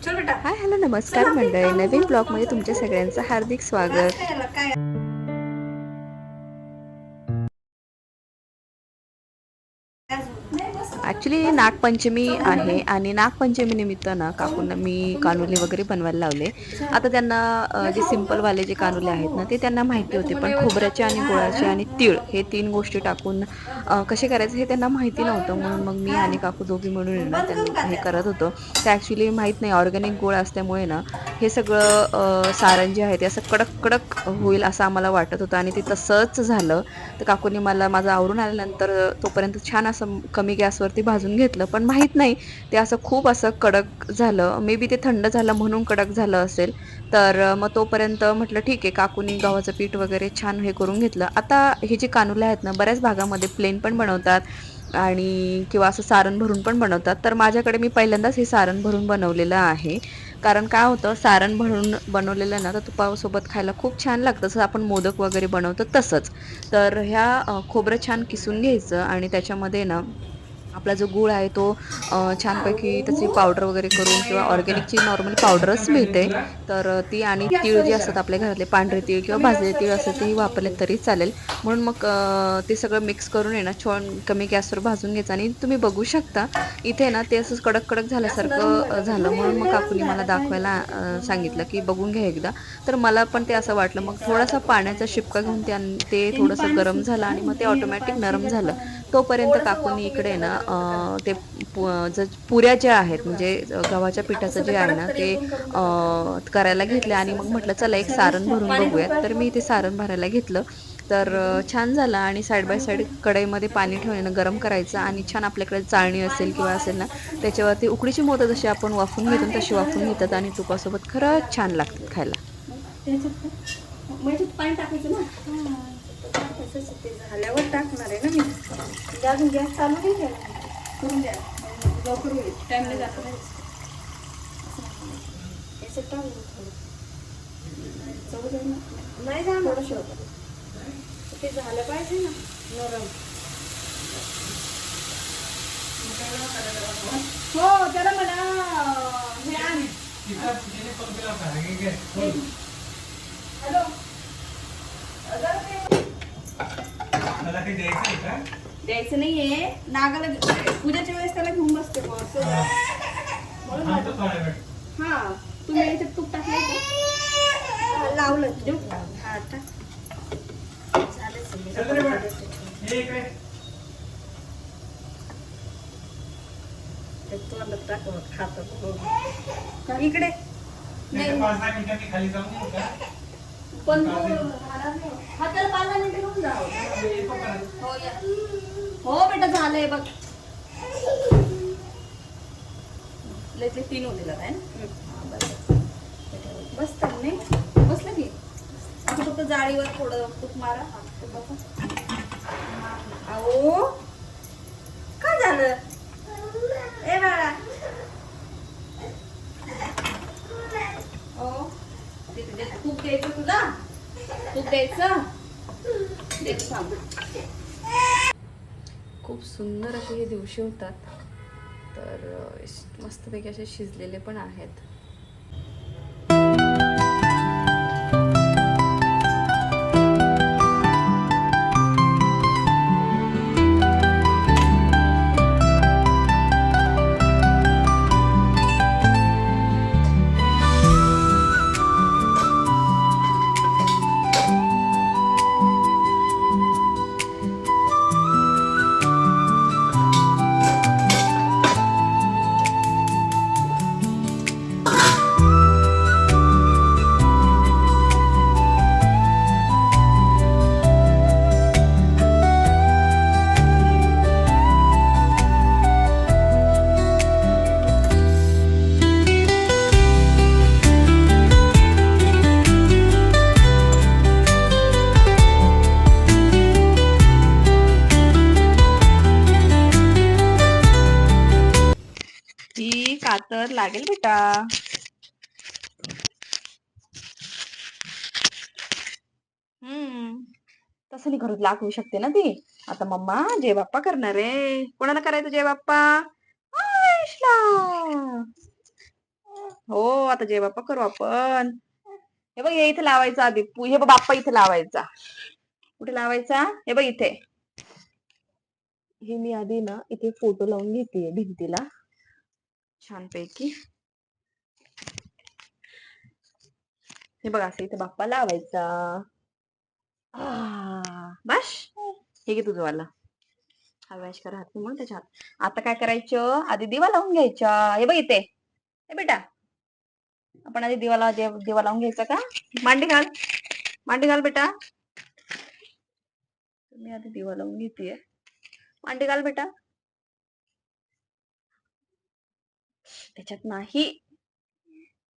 चल बेटा. Hi hello नमस्कार मंडळी. नवीन ब्लॉगमध्ये तुमच्या सगळ्यांचं हार्दिक स्वागत. ॲक्च्युली नागपंचमी आहे आणि नागपंचमी निमित्त ना काकूंना मी कानुले वगैरे बनवायला लावले. आता त्यांना जे सिम्पलवाले जे कानुले आहेत ना ते त्यांना माहिती होते. पण खोबऱ्याचे आणि गुळाचे आणि तीळ हे तीन गोष्टी टाकून कसे करायचे हे त्यांना माहिती नव्हतं. म्हणून मग मी आणि काकू दोघी मिळून ना त्यांना हे करत होतो. ते ॲक्च्युली माहीत नाही ऑर्गॅनिक गोळ असल्यामुळे ना हे सगळं सारण जे आहे ते असं कडक कडक होईल असं आम्हाला वाटत होतं. आणि ते तसंच झालं. तर काकूनी मला माझं आवरून आल्यानंतर तोपर्यंत छान असं कमी गॅसवरती भाजून घेतलं. पण माहीत नाही ते असं खूप असं कडक झालं. मे बी ते थंड झालं म्हणून कडक झालं असेल. तर मग तोपर्यंत म्हटलं ठीक आहे काकूनी गव्हाचं पीठ वगैरे छान हे करून घेतलं. आता हे जे कानुले आहेत ना बऱ्याच भागामध्ये प्लेन पण बनवतात आणि किंवा असं सारण भरून पण बनवतात. तर माझ्याकडे मी पहिल्यांदाच हे सारण भरून बनवलेलं आहे. कारण काय होतं सारण भरून बनवलेलं ना तर तुपासोबत खायला खूप छान लागतं. जसं आपण मोदक वगैरे बनवतो तसंच. तर ह्या खोबरं छान किसून घ्यायचं आणि त्याच्यामध्ये ना आपला जो गूळ आहे तो छानपैकी त्याची पावडर वगैरे करून किंवा ऑर्गॅनिकची नॉर्मली पावडरच मिळते. तर ती आणि तीळ जे असतात आपल्या घरातले पांढरे तीळ किंवा भाजले तीळ असतात तेही वापरले तरी चालेल. म्हणून मग ते सगळं मिक्स करून आहे ना छान कमी गॅसवर भाजून घ्यायचं आणि तुम्ही बघू शकता इथे ना ते असं कडक कडक झाल्यासारखं झालं. म्हणून मग काकूनी मला दाखवायला सांगितलं की बघून घ्या एकदा. तर मला पण ते असं वाटलं. मग थोडासा पाण्याचा शिपका घेऊन त्या ते थोडंसं गरम झालं आणि मग ते ऑटोमॅटिक नरम झालं. तोपर्यंत काकूनी इकडे ना ते पु ज पुऱ्या ज्या आहेत म्हणजे गव्हाच्या पिठाचं जे आहे ना ते करायला घेतलं आणि मग म्हटलं चला एक सारण भरून बघूयात. तर मी ते सारण भरायला घेतलं. तर छान झालं आणि साईड बाय साईड कढईमध्ये पाणी ठेवण्यानं गरम करायचं आणि छान आपल्याकडे चाळणी असेल किंवा असेल ना त्याच्यावरती उकडीची मोदक जशी आपण वाफून घेतो ना, तशी वाफून घेतात आणि तुपासोबत खरंच छान लागतात खायला. म्हणजे पाणी टाकायचं ना? आहे ते झाल्यावर टाकणार आहे ना मी. म्हणजे अजून गॅस चालू नाही केला. करून द्या. लवकर होईल. टाइम नाही याच्यात टाकू थोडं. चव जाईल ना. नाही जाणार. थोडं शेवट ते झालं पाहिजे ना. नरम. हो त्याला म्हणा. हे आण. हॅलो. द्यायचं नाहीये. नागाला पूजाच्या वेळेस त्याला घेऊन बसते माझं- हा. तुम्ही याच्यात तूप का? हा, लावलं. देऊ हा टाक चालेल तोंडात टाकून खातं इकडे. नाही पण तो राहणार नाही. हा त्याला पाच मिनिटं घेऊन जा हो या. हो बेटा झालंय बघ. लयतले तीन होते का काय बसतात नाही? बसलं की. आता फक्त जाळीवर थोडं तूप मारा. अहो काय झालं? ए बाळा ओ खूप तूप द्यायचं तुला? तूप द्यायचं? देतो खूप सुंदर असे हे दिवशी होतात. तर मस्तपैकी असे शिजलेले पण आहेत. तसं करू लागू शकते ना ती. आता मम्मा जय बाप्पा करणार आहे. कोणाला करायचं जय बाप्पा हो आता जय बाप्पा करू आपण. हे बघ हे इथे लावायचं आधी हे बघ बाप्पा इथे लावायचा. कुठे लावायचा? हे बघ इथे. हे मी आधी ना इथे फोटो लावून घेते भिंतीला. छानपैकी. हे बघ असं इथे बाप्पा लावायचा. बस. हे घे तुझं वाला. हा वॅश करा हात मग त्याच्यात आता काय करायचं? आधी दिवा लावून घ्यायचा. हे बघ इथे. हे बेटा. आपण आधी दिवा लाव देव- दिवा लावून घ्यायचा का? मांडी घाल. मांडी घाल बेटा. मी आधी दिवा लावून घेते मांडी घाल बेटा. त्याच्यात नाही.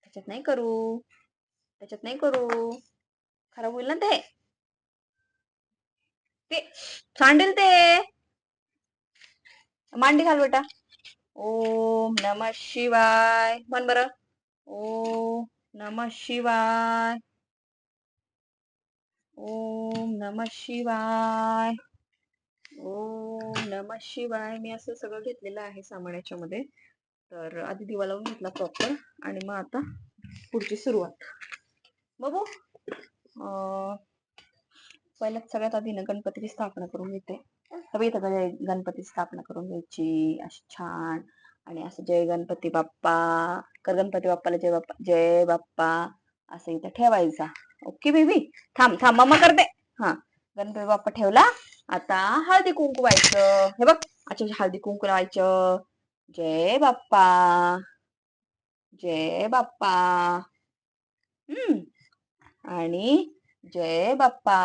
त्याच्यात नाही करू. त्याच्यात नाही करू. खराब होईल ना ते? ते सांडेल ते. मांडी घाल बेटा. ओम नम शिवाय. म्हण बर. ओम नम शिवाय. ओम नम शिवाय. ओम नम शिवाय. मी असं सगळं घेतलेलं आहे सामान याच्यामध्ये तर आधी दिवा लावून घेतला प्रॉपर आणि मग आता पुढची सुरुवात. बघू. पहिल्या पहिल्यात सगळ्यात आधी ना गणपतीची स्थापना करून घेते. हवी इथं गणपती स्थापना करून घ्यायची. अशी छान. आणि असं जय गणपती बाप्पा कर गणपती बाप्पाला जय बाप्पा जय बाप्पा असं इथं ठेवायचा. Okay baby? थांब थांब मम्मा करते. हा. गणपती बाप्पा ठेवला. आता हळदी कुंकू व्हायचं. हे बघ अच्छा हळदी कुंकू लावायचं. जय बाप्पा जय बाप्पा. हम्म. आणि जय Bappa.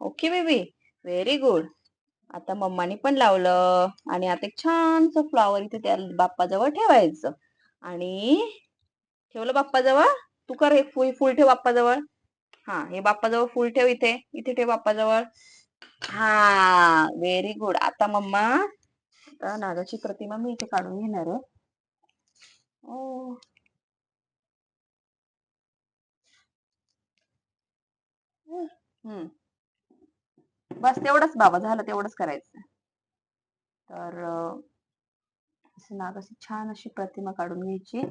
Okay baby very good आता मम्मानी पण लावलं. आणि आता एक छानसं फ्लॉवर इथे त्या बाप्पाजवळ ठेवायचं. आणि ठेवलं बाप्पाजवळ? तू कर हे फुल फुल ठेव बाप्पाजवळ. हा हे बाप्पाजवळ फुल ठेव इथे. इथे ठेव बाप्पाजवळ. हा व्हेरी गुड आता मम्मा आता नागाची प्रतिमा मी इथे काढून घेणार आहे. ओ. हम्म बस तेवढंच बाबा झालं तेवढंच करायचं. तर नाग अशी नागाची छान अशी प्रतिमा काढून घ्यायची.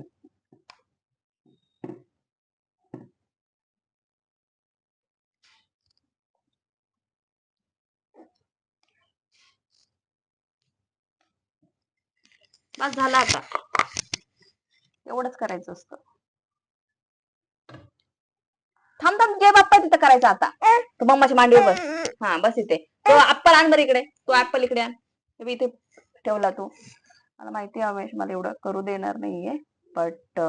बस झालं आता. एवढंच करायचं असतं. थांब थांब जय बाप्पा तिथं करायचं आता. तू मम्माची मांडीवर बस हा बस इथे. तो ऍप्पल आण बरं इकडे. तो ऍप्पल इकडे आण. बघ इथे ठेवला तू. मला माहिती आहे अवेश मला एवढं करू देणार नाहीये. But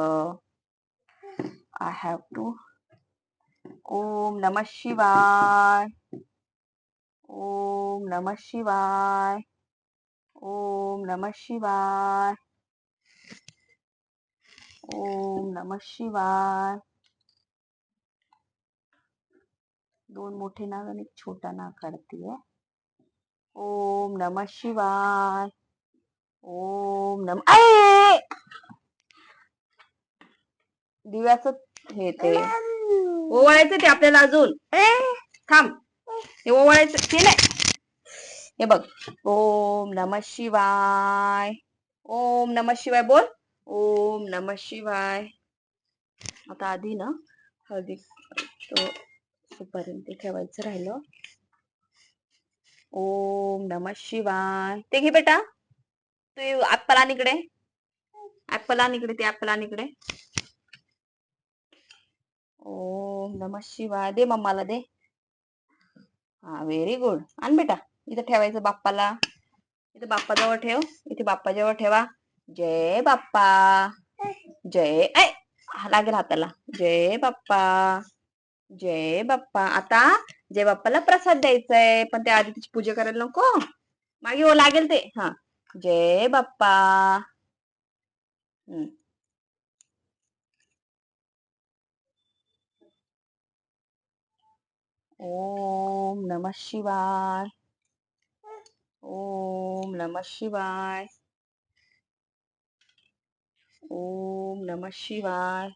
I have to Om नम शिवाय. ओम नम शिवाय. ओम नम शिवाय. ओम नम शिवाय. दोन मोठे नाग आणि एक छोटा नाग काढतीये. ओम नम शिवाय. ओम नम आय दिव्याच हे ते. ओवाळायचं ते आपल्याला अजून. थांब. हे ओवाळायचं ते नाही. हे बघ. ओम नम शिवाय. ओम नम शिवाय बोल. ओम नम शिवाय. आता आधी ना हळदी तो ते ठेवायचं राहिलं. ओम नम शिवाय. ते घे बेटा. तू ऍपल आण इकडे. ऍपल आण इकडे ते ऍपल आण इकडे. ओम नम शिवाय. दे मम्माला दे. हा व्हेरी गुड आण बेटा. इथं ठेवायचं बाप्पाला. इथं बाप्पाजवळ ठेव. इथे बाप्पाजवळ ठेवा. जय बाप्पा. जय ऐ लागेल हाताला. जय बाप्पा. जय बाप्पा, आता जय बाप्पाला प्रसाद द्यायचा पण आधी तिची पूजा करायला नको. मागे हो, लागेल ते. हा. जय बाप्पा. हम्म. ओम नम शिवाय. ओम नम शिवाय. ओम नम शिवाय.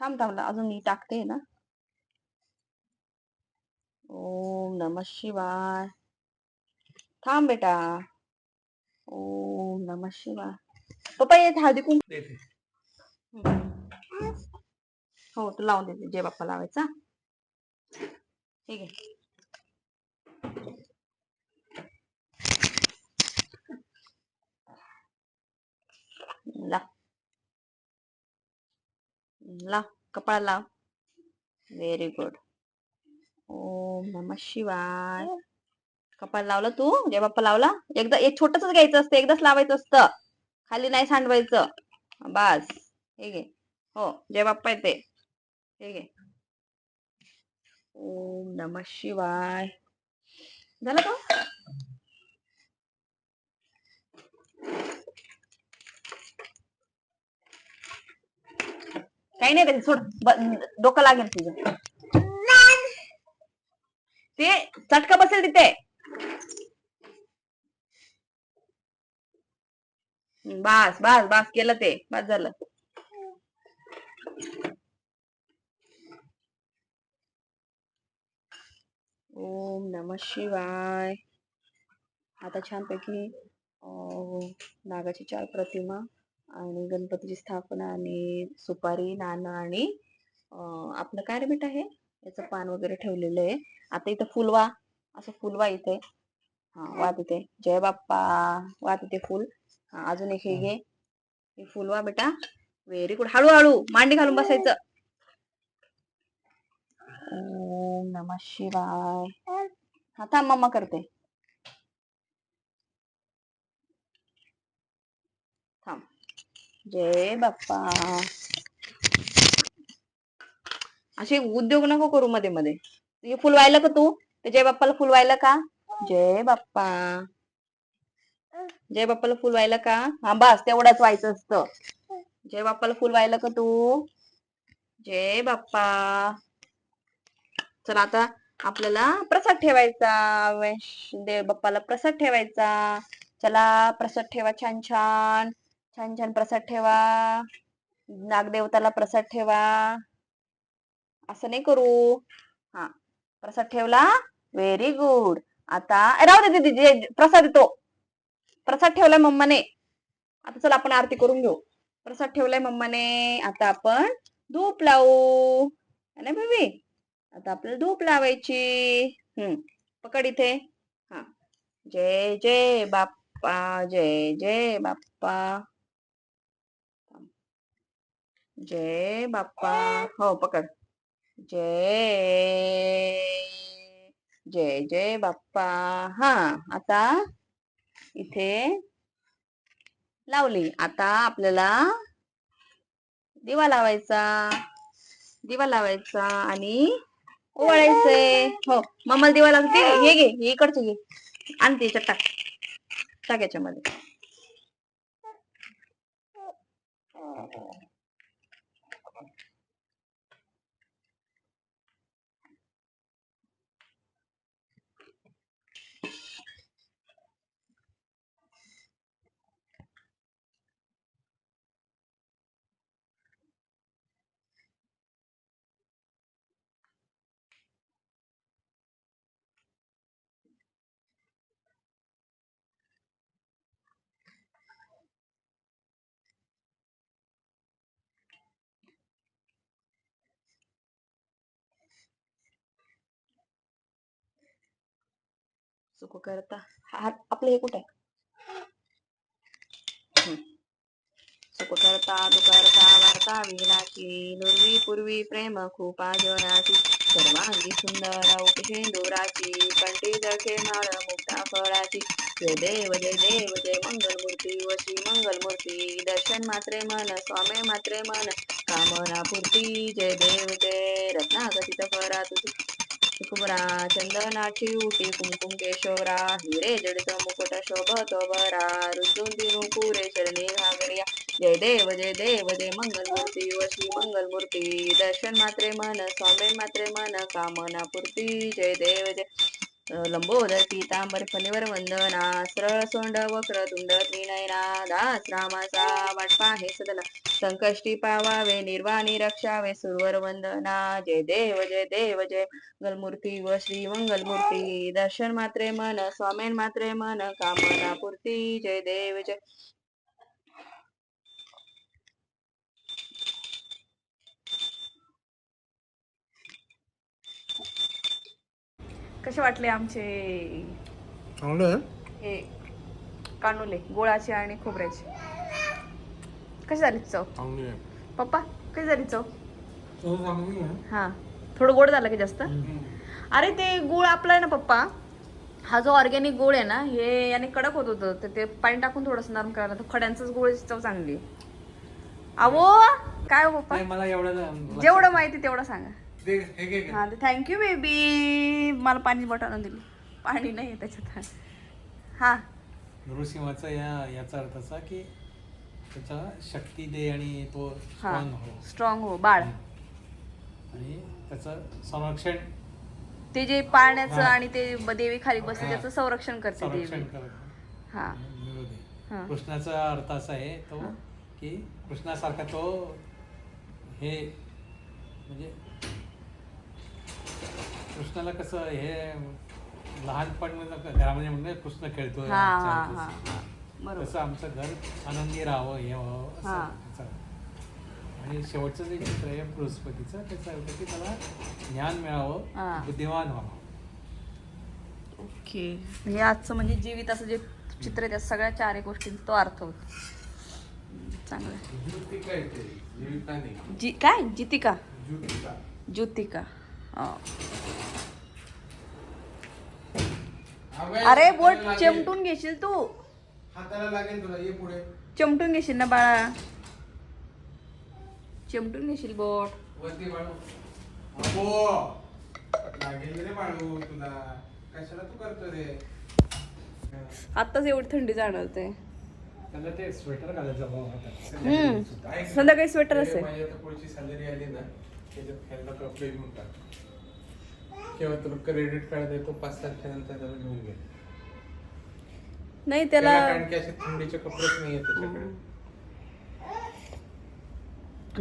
थांब थांब अजून मी टाकते ना. ओम नम शिवाय. थांब बेटा. ओम नम शिवाय. पप्पा येत हळदी कुंकू. हो तू लावून देते जय बाप्पा लावायचा. ठीक आहे. लाव लाव कपाळ लाव व्हेरी गुड ओम नम शिवाय. कपाळ लावला तू? जय बाप्पा लावला? एकदा एक छोटच घ्यायचं असतं एकदाच लावायचं असतं. खाली नाही सांडवायचं. बस. हे घे. हो जय बाप्पा येते हे घे. ओम नम शिवाय. झालं का? काही नाही त्याचं सोड. डोकं लागेल तुझं. ते चटका बसेल तिथे. बस बस बस केलं ते. बस झालं. ओम नम शिवाय. आता छानपैकी अं, नागाची चार प्रतिमा. आणि गणपतीची स्थापना आणि सुपारी नाणं आणि आपलं काय रे बेटा हे? याचं पान वगैरे ठेवलेलं आहे. आता इथं फुलवा असं फुलवा इथे. हा वात इथे. जय बाप्पा. वात इथे फुल. हा अजून एक हे घे. हे फुलवा बेटा. व्हेरी गुड हळूहळू मांडी घालून बसायचं. नम शिवाय. हा थांब मम्मा करते थांब जय बाप्पा. असे उद्योग नको करू मध्ये मध्ये. हे फुल व्हायला का तू? ते जय बाप्पाला फुल व्हायला का? जय बाप्पा. जय बाप्पाला फुल व्हायला का? हा बस तेवढाच व्हायचं असतं. जय बाप्पाला फुल व्हायला का तू? जय बाप्पा. चला आता आपल्याला प्रसाद ठेवायचा. वैश- देव बाप्पाला प्रसाद ठेवायचा. चला प्रसाद ठेवा छान छान. छान छान प्रसाद ठेवा. नागदेवताला प्रसाद ठेवा. असं नाही करू. हा प्रसाद ठेवला. व्हेरी गुड आता राहू दे दीदी जे प्रसाद येतो. प्रसाद ठेवलाय मम्माने. आता चला आपण आरती करून घेऊ. प्रसाद ठेवलाय मम्माने. आता आपण धूप लावू. है ना बेबी? आता आपल्याला धूप लावायची. हम्म पकड इथे. हा. जय जय बाप्पा जय जय बाप्पा. जय बाप्पा. हो पकड. जय. जय जय बाप्पा. हा आता इथे लावली. आता आपल्याला दिवा लावायचा. दिवा लावायचा आणि ओवाळायचंय. हो मम्माला दिवा लागते हे घे हे इकडचं घे. आणते याच्यात टाक. टाक याच्यामध्ये. सुख करता. हात आपलं हे कुठे आहे? सुख करता दुकरता वार्ता विलाची. नुरवी पूर्वी प्रेम खूपा जोराची सर्वांगी सुंदर उपशेंदुराची कंठी जळखे माळ मुक्ता फळाची. जय देव जय देव जय मंगलमूर्ती. वशी मंगलमूर्ती. दर्शन मात्रे मन स्वामी मात्रे मन. कामना पूर्ती. जय देव जय. रत्नागतीत फरा तुझी. कुमरा चंदनाची उटी कुमकुम केशवरा हिरे जडित मुकुट शोभत बरा रुजून दिनू चरणी घागरिया जय देव जय देव जय मंगलमूर्ती वशी मंगलमूर्ती दर्शन मात्रे मन स्वामी मात्रे मन कामना पूर्ती जय देव जय लंबोदर पीतांबर फणीवर वंदना सरळ सोंड वक्र तुंड त्रिनयना दास रामाचा वाटपा हे सदला संकष्टी पावावे निर्वाणी रक्षावे सुरवर वंदना जय देव जय देव जय मंगलमूर्ती व श्री मंगलमूर्ती. दर्शन मात्रे मन स्वामेन मात्रे मन कामना पूर्ती. जय देव जय कसे वाटले आमचे चांगलं हे कानुले गोळाचे आणि खोबऱ्याचे? कशी झाली चव? चांगली आहे. पप्पा कशी झाली चव? चव चांगली आहे. हा. थोडं गोड झालं की जास्त? अरे ते गुळ आपला आहे ना पप्पा हा जो ऑर्गॅनिक गुळ आहे ना हे याने कडक होत होतं. तर ते पाणी टाकून थोडंसं नरम करायला तर खड्यांचंच गुळाची चव चांगली आहे. अहो काय हो पप्पा? नाही, मला एवढं जेवढं माहिती तेवढं सांगा. हे थँक्यू बेबी मला पाणी बॉटल आणून दिली पाणी नाही आहे त्याच्यात. हा. नृसिंहाचा या याचा अर्थ असा की त्याचा शक्ती दे आणि तो हा. स्ट्रॉंग हो. स्ट्रॉंग हो बाळ. आणि त्याचं संरक्षण. ते जे पाळण्याचं. आणि ते देवी खाली बसते. त्याचं संरक्षण करते संरक्षण देवी हा. हा. कृष्णाचा अर्थ असा आहे तो. की कृष्णासारखा तो हे म्हणजे कृष्णाला कसं हे लहानपण घरामध्ये म्हणजे कृष्ण हा हा हा. हा. बरोबर तसं आमचं घर आनंदी राहावं हे व्हावं असं हा. त्याचं. आणि शेवटचं जे चित्र आहे बृहस्पतीचं त्याचं होतं की त्याला ज्ञान हा. मिळावं बुद्धिमान व्हावं ओके हे आजचं म्हणजे जीवित असं जे चित्र आहे त्या सगळ्या चारही गोष्टींचा तो अर्थ होतो चांगलं आहे. जी काय जितिका ज्योतिका हा. अरे बोट चिमटून घेशील तू. हाताला लागेल तुला ये पुढे. चिमटून घेशील ना बाळा. चिमटून घेशील बोट. वरती बाळू. अबो लागेल रे बाळू तुला. कशाला तू करतो रे? आताच एवढी थंडी जाणवते त्याला ते स्वेटर घालायचं. हम्म. संध्याकाळी स्वेटर असेल. पुढची सॅलरी आली ना त्याच्यात खायला कपडे घेऊन टाक. किंवा तुला क्रेडिट कार्ड देतो पाच तारखेनंतर त्याला घेऊन घे. नाही त्याला कारण की असे थंडीचे कपडेच नाही आहेत त्याच्याकडे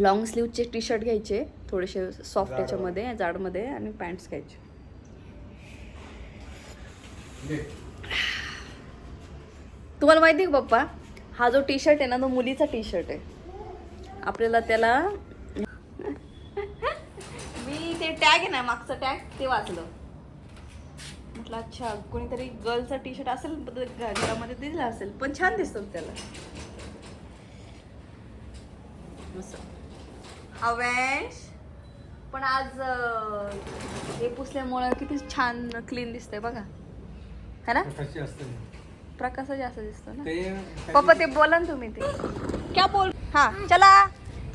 लॉंग स्लीवचे टी शर्ट घ्यायचे थोडेसे सॉफ्ट जाड. याच्यामध्ये जाडमध्ये आणि पॅन्ट्स घ्यायचे. तुम्हाला माहिती आहे का पप्पा? हा जो टी शर्ट आहे ना तो मुलीचा टी शर्ट आहे. आपल्याला त्याला मी ते टॅग आहे ना मागचं टॅग ते वाचलं म्हटलं अच्छा कोणीतरी गर्लचा टी शर्ट असेल घरामध्ये दिला असेल पण छान दिसतो त्याला. अवेश पण आज हे पुसल्यामुळं किती छान क्लीन दिसतंय बघा. है ना? प्रकाश जास्त दिसतो ना. पप्पा ते बोला ना तुम्ही ते. क्या बोल हा चला.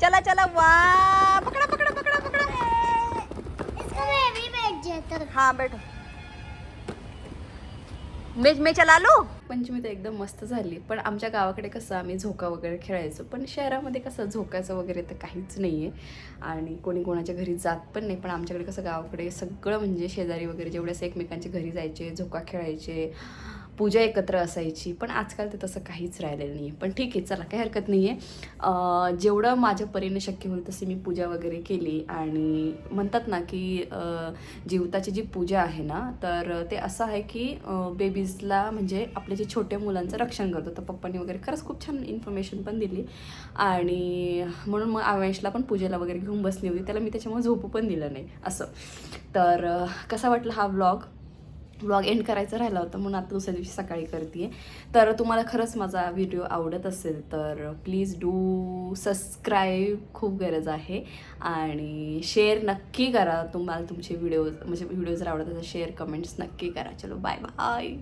चला चला. वा पकडा पकडा पकडा पकडा. हाँ बैठो। मेज में चला लो? पंचमी तर एकदम मस्त झाली पण आमच्या गावाकडे कसं आम्ही झोका वगैरे खेळायचो पण शहरामध्ये कसं झोकाचं वगैरे तर काहीच नाही आहे आणि कोणी कोणाच्या घरी जात पण नाही पण आमच्याकडे कसं गावाकडे सगळं म्हणजे शेजारी वगैरे जेवढे असं एकमेकांच्या घरी जायचे झोका खेळायचे पूजा एकत्र असायची पण आजकाल ते तसं काहीच राहिलेलं नाही आहे पण ठीक आहे चला काही हरकत नाही आहे जेवढं माझ्या परीने शक्य होईल तशी मी पूजा वगैरे केली आणि म्हणतात ना की जीवताची जी पूजा आहे ना तर ते असं आहे की बेबीजला म्हणजे आपले जे छोट्या मुलांचं रक्षण करतो. तर पप्पांनी वगैरे खरंच खूप छान इन्फॉर्मेशन पण दिली. आणि म्हणून मग आवेशला पण पूजेला वगैरे घेऊन बसली होती. त्याला मी त्याच्यामुळे झोपू पण दिलं नाही. असं. तर कसा वाटला हा व्लॉग ब्लॉग एंड करायचा राहिला होता म्हणून आता दुसऱ्या दिवशी सकाळी करते तर तुम्हाला खरंच माझा व्हिडिओ आवडत असेल तर प्लीज डू सबस्क्राईब खूप गरज आहे. आणि शेअर नक्की करा. तुम्हाला तुमचे व्हिडिओज म्हणजे व्हिडिओ जर आवडत असेल शेअर कमेंट्स नक्की करा. चलो बाय बाय